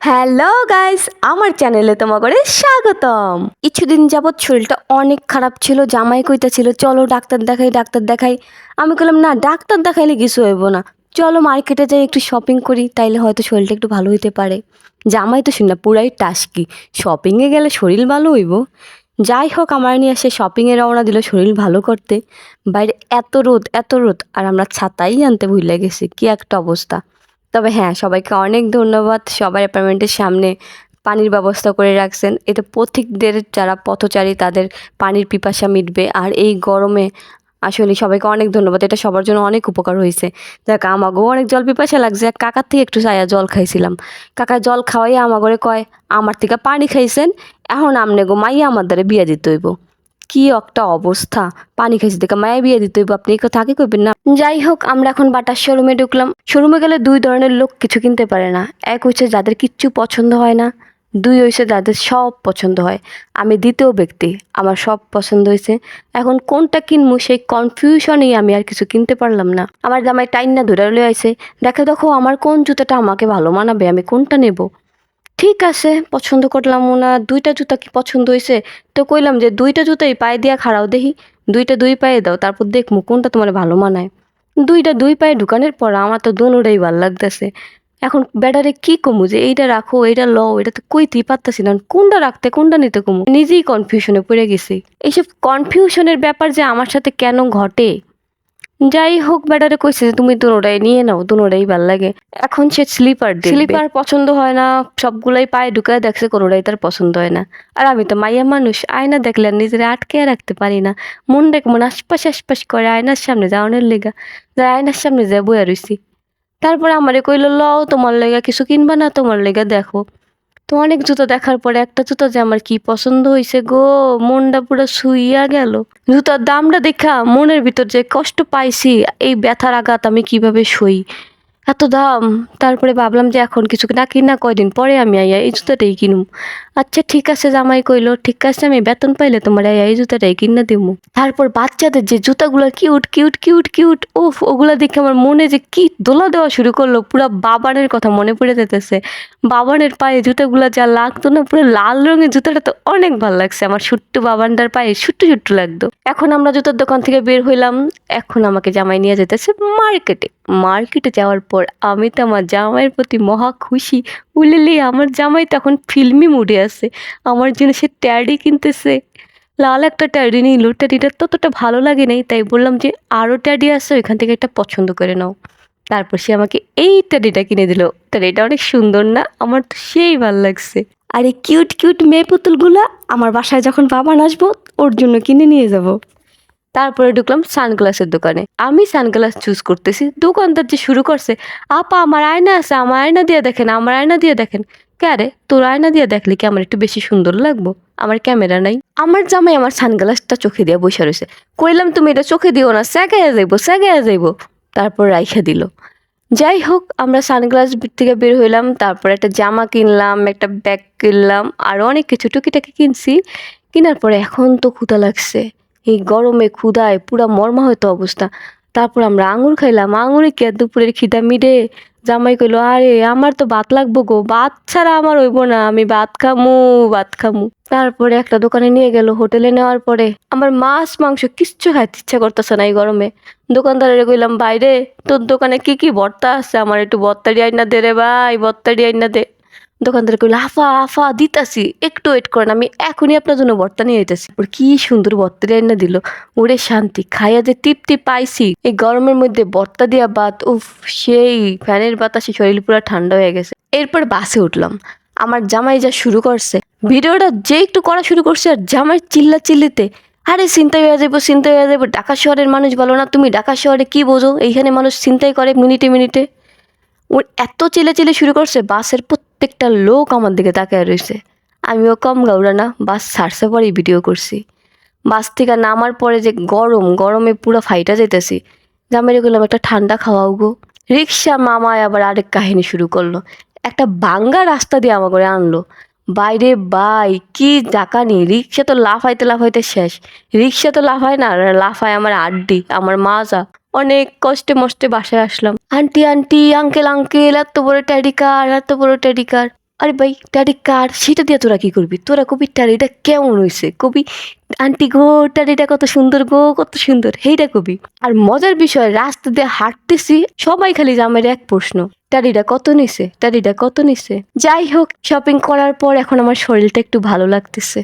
Hello guys আমার চ্যানেলে তোমাকে স্বাগতম। কিছুদিন যাবৎ শরীরটা অনেক খারাপ ছিল, জামাই কইতা ছিল, চলো ডাক্তার দেখাই ডাক্তার দেখাই। আমি বললাম না, ডাক্তার দেখাইলে কিছু হইব না। চলো মার্কেটে যাই, একটু শপিং করি, তাইলে হয়তো শরীরটা একটু ভালো হইতে পারে। জামাই তো শুনলাম পুরাই টাস্কি। শপিংয়ে গেলে শরীর ভালো হইব। যাই হোক, আমার নিয়ে সে শপিংয়ে রওনা দিল শরীর ভালো করতে। বাইরে এত রোদ এত রোদ, আর আমরা ছাতাই আনতে ভুলে গেছি। কি একটা অবস্থা। তবে হ্যাঁ সবাইকে অনেক ধন্যবাদ। সবার অ্যাপার্টমেন্টের সামনে পানির ব্যবস্থা করে রাখছেন। এতে পথিকদের যারা পথচারী, তাদের পানির পিপাসা মিটবে। আর এই গরমে আসলে সবাইকে অনেক ধন্যবাদ। এটা সবার জন্য অনেক উপকার হয়েছে। দেখ আমাকেও অনেক জল পিপাসা লাগছে। কাকার থেকে একটু চাইয়া জল খাইছিলাম। কাকা জল খাওয়াই আমাগরে কয়, আমার থেকে পানি খাইছেন, এখন আমনে গো মাইয়া আমার দ্বারা বিয়ে দিতে হইব। কি একটা অবস্থা? পানি খাইছি দেখে মায়া বিয়ে দিতে হইব, আপনি আগে কইবেন না। যাই হোক আমরা এখন বাটার শোরুমে ঢুকলাম। শোরুমে গেলে দুই ধরনের লোক কিছু কিনতে পারে না। এক হচ্ছে যাদের কিচ্ছু পছন্দ হয় না, দুই হয়েছে যাদের সব পছন্দ হয়। আমি দ্বিতীয় ব্যক্তি, আমার সব পছন্দ হয়েছে এখন কোনটা কিনবো সেই কনফিউশনেই আমি আর কিছু কিনতে পারলাম না। আমার জামাই টাইন না ধরে লয়ে আইছে, দেখে, দেখো, আমার কোন জুতাটা আমাকে ভালো মানাবে? আমি কোনটা নেব? ঠিক আছে, পছন্দ করলাম না, দুইটা জুতা কি পছন্দ হয়েছে তো কইলাম যে দুইটা জুতাই পায়ে দিয়া খাড়াও দেখি। দুইটা দুই পায়ে দাও, তারপর দেখমু কোনটা তোমার ভালো মানায়। দুইটা দুই পায়ে ঢুকানোর পর আমার তো দোনোটাই ভালো লাগতেছে। এখন ব্যাটারে কি কমু যে এইটা রাখো, এইটা লও, এটা তো কইতেই পারতাছি না। কোনটা রাখতে, কোনটা নিতে কমু? নিজেই কনফিউশনে পড়ে গেছি। এইসব কনফিউশনের ব্যাপার যে আমার সাথে কেন ঘটে? যাই হোক ব্যাটারে কইছে যে তুমি দুনোটাই নিয়ে নাও, দুনোটাই ভালো লাগে। এখন সে স্লিপার স্লিপার পছন্দ হয় না, সবগুলাই পায়ে ঢুকায় দেখছে কোনোটাই তার পছন্দ হয় না। আর আমি তো মাইয়া মানুষ, আয়না দেখলে আর নিজের আটকে রাখতে পারি না। মন মনটা কেমন আশপাশ আশপাশ করে আয়নার সামনে যাওয়ানোর লেগা। যাই আয়নার সামনে যা বইয়া রইছি। তারপরে আমারে কইলো, লও তোমার লেগা কিছু কিনবা না, তোমার লেগা দেখো। তো অনেক জুতো দেখার পরে একটা জুতো যে আমার কি পছন্দ হয়েছে গো, মনটা পুরো শুইয়া গেল। জুতার দামটা দেখা মনের ভিতর যে কষ্ট পাইছি, এই ব্যথার আঘাত আমি কীভাবে সই? এত দাম, তারপরে ভাবলাম যে এখন কিছু না কিনা কয়দিন পরে আমি আইয়া এই জুতোটাই কিনুম। আচ্ছা ঠিক আছে জামাই কইলো, ঠিক আছে, আমি বেতন পাইলে তোমার এই জুতাটাই কিনা দিব তারপর বাচ্চাদের যে জুতাগুলো কিউট কিউট কিউট কিউট, উফ, ওগুলা দেখে আমার মনে যে কি দোলা দেওয়া শুরু করল, পুরো বাবানের কথা মনে পড়ে যেতেছে বাবানের পায়ে জুতাগুলো যা লাগতো না, পুরো লাল রঙের জুতাটা তো অনেক ভালো লাগছে, আমার ছোট্ট বাবানটার পায়ে ছুট্টু ছুট্টু লাগতো। এখন আমরা জুতার দোকান থেকে বের হইলাম, এখন আমাকে জামাই নিয়ে যেতেছে মার্কেটে। মার্কেটে যাওয়ার পর আমি তো আমার জামাইয়ের প্রতি মহা খুশি। উলেলি, আমার জামাই তখন ফিল্মি মুডে আছে। আমার জন্য সে ট্যাডি কিনতেছে। লাল একটা ট্যাডি নিল। ট্যাডিটা ততটা ভালো লাগে নাই, তাই বললাম যে আরও ট্যাডি আছে, ওইখান থেকে একটা পছন্দ করে নাও। তারপর সে আমাকে এই ট্যাডিটা কিনে দিল। ট্যাডিটা অনেক সুন্দর না? আমার তো সেই ভালো লাগছে। আর এই কিউট কিউট মেয়ে পুতুলগুলা আমার বাসায় যখন বাবা আসব ওর জন্য কিনে নিয়ে যাব। তারপরে ঢুকলাম সানগ্লাসের দোকানে। আমি সানগ্লাস চুজ করতেছি। দোকানদার যে শুরু করছে, আপা, আমার আয়না আছে, আমার আয়না দিয়ে দেখেন, আমার আয়না দিয়ে দেখেন। ক্যারে, তোর আয়না দিয়ে দেখলে কি আমার একটু বেশি সুন্দর লাগবো? আমার ক্যামেরা নাই। আমার জামাই আমার সানগ্লাসটা চোখে দিয়ে বসে রয়েছে। কইলাম, তুমি এটা চোখে দিও না স্যাগাইয়া যাইবো স্যাগাইয়া যাইবো। তারপর রাইখা দিল। যাই হোক, আমরা সানগ্লাস থেকে বের হইলাম, তারপর একটা জামা কিনলাম, একটা ব্যাগ কিনলাম, আর অনেক কিছু টুকিটাকি কিনছি। কেনার পরে এখন তো ক্ষুধা লাগছে। এই গরমে ক্ষুধায়, পুরা মর্মা হয়তো অবস্থা। তারপর আমরা আঙুর খাইলাম। আঙুরে কে দুপুরের খিদা মিডে জামাই কইলো, আরে, আমার তো ভাত লাগবো গো। ভাত ছাড়া আমার হইব না। আমি ভাত খামু ভাত খামু। তারপরে একটা দোকানে নিয়ে গেল হোটেলে নেওয়ার পরে। আমার মাছ, মাংস কিচ্ছু খাইতে ইচ্ছা করতেছে না এই গরমে। দোকানদারের কইলাম, বাইরে, তোর দোকানে কি কি ভর্তা আছে? আমার একটু ভর্তারি আইনা দে রে ভাই, ভর্তারি আইনা দে। দোকানদার কইলো, আফা আফা, দিতাছি, একটু ওয়েট করেন, আমি এখনই আপনার জন্য ভর্তা নিয়ে যেতেছি ওর কি সুন্দর ভর্তারি আইনা দিল, ওরে শান্তি, খাইয়া যে তৃপ্তি পাইছি। এই গরমের মধ্যে ভর্তা দিয়া বাত, উফ, সেই ফ্যানের বাতাসে শরীর পুরো ঠান্ডা হয়ে গেছে। এরপর বাসে উঠলাম। আমার জামাই যা শুরু করছে, ভিডিওটা যে একটু করা শুরু করছে, আর জামাই চিল্লা চিল্লিতে আরে চিন্তাই হয়ে যাব চিন্তাই হয়ে যাব, ঢাকা শহরের মানুষ বলো না, তুমি ঢাকা শহরে কি বোঝো? এইখানে মানুষ চিন্তাই করে মিনিটে মিনিটে। ওর এত চিলে চিলে শুরু করছে, বাসের প্রত্যেকটা লোক আমার দিকে তাকিয়ে রয়েছে। আমিও কম গাউরা না, বাস ছাড়ছে পরেই ভিডিও করছি। বাস থেকে নামার পরে যে গরম, গরমে পুরো ফাইটা যেতেছি জামাইরে গেলাম একটা ঠান্ডা খাওয়াও গো। রিক্সা মামায় আবার আরেক কাহিনী শুরু করল। একটা বাঙ্গা রাস্তা দিয়ে আমার করে আনলো। বাইরে বাই, কি জাকানি রিক্সা তো লাফাইতে লাফাইতে শেষ। রিক্সা তো লাফায় না, লাফায় আমার আড্ডি, আমার মাজা। অনেক কষ্টে মষ্টে বাসায় আসলাম। আন্টি আন্টি আঙ্কেল আঙ্কেল এত বড় ট্যাডি কার এত বড় ট্যাডি কার আরে ভাই ট্যাডি কার সেটা দিয়ে তোরা কি করবি? তোরা কবি টাড়িটা কেমন হয়েছে কবি, আন্টি গো টাড়িটা কত সুন্দর গো, কত সুন্দর। হেইটা কবি। আর মজার বিষয়, রাস্তা দিয়ে হাঁটতেছি, সবাই খালি জামের এক প্রশ্ন টাড়িটা কত নিছে? টাড়িটা কত নিছে? যাই হোক শপিং করার পর এখন আমার শরীরটা একটু ভালো লাগতেছে।